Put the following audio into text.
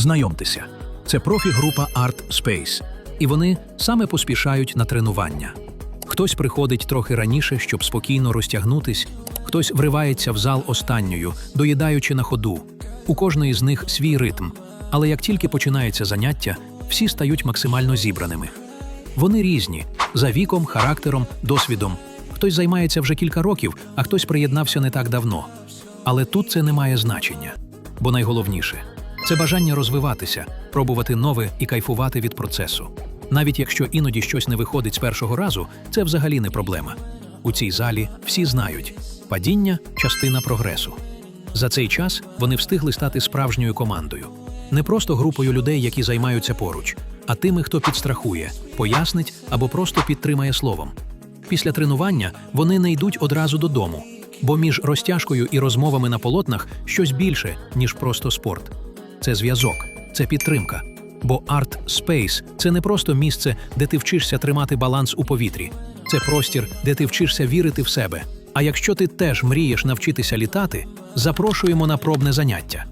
Знайомтеся, це профі-група Art Space, і вони саме поспішають на тренування. Хтось приходить трохи раніше, щоб спокійно розтягнутись, хтось вривається в зал останньою, доїдаючи на ходу. У кожної з них свій ритм, але як тільки починається заняття, всі стають максимально зібраними. Вони різні за віком, характером, досвідом. Хтось займається вже кілька років, а хтось приєднався не так давно. Але тут це не має значення. Бо найголовніше це бажання розвиватися, пробувати нове і кайфувати від процесу. Навіть якщо іноді щось не виходить з першого разу, це взагалі не проблема. У цій залі всі знають падіння частина прогресу. За цей час вони встигли стати справжньою командою, не просто групою людей, які займаються поруч, а тими, хто підстрахує, пояснить або просто підтримає словом. Після тренування вони не йдуть одразу додому, бо між розтяжкою і розмовами на полотнах щось більше, ніж просто спорт. Це зв'язок, це підтримка. Бо Art Space – це не просто місце, де ти вчишся тримати баланс у повітрі. Це простір, де ти вчишся вірити в себе. А якщо ти теж мрієш навчитися літати, запрошуємо на пробне заняття.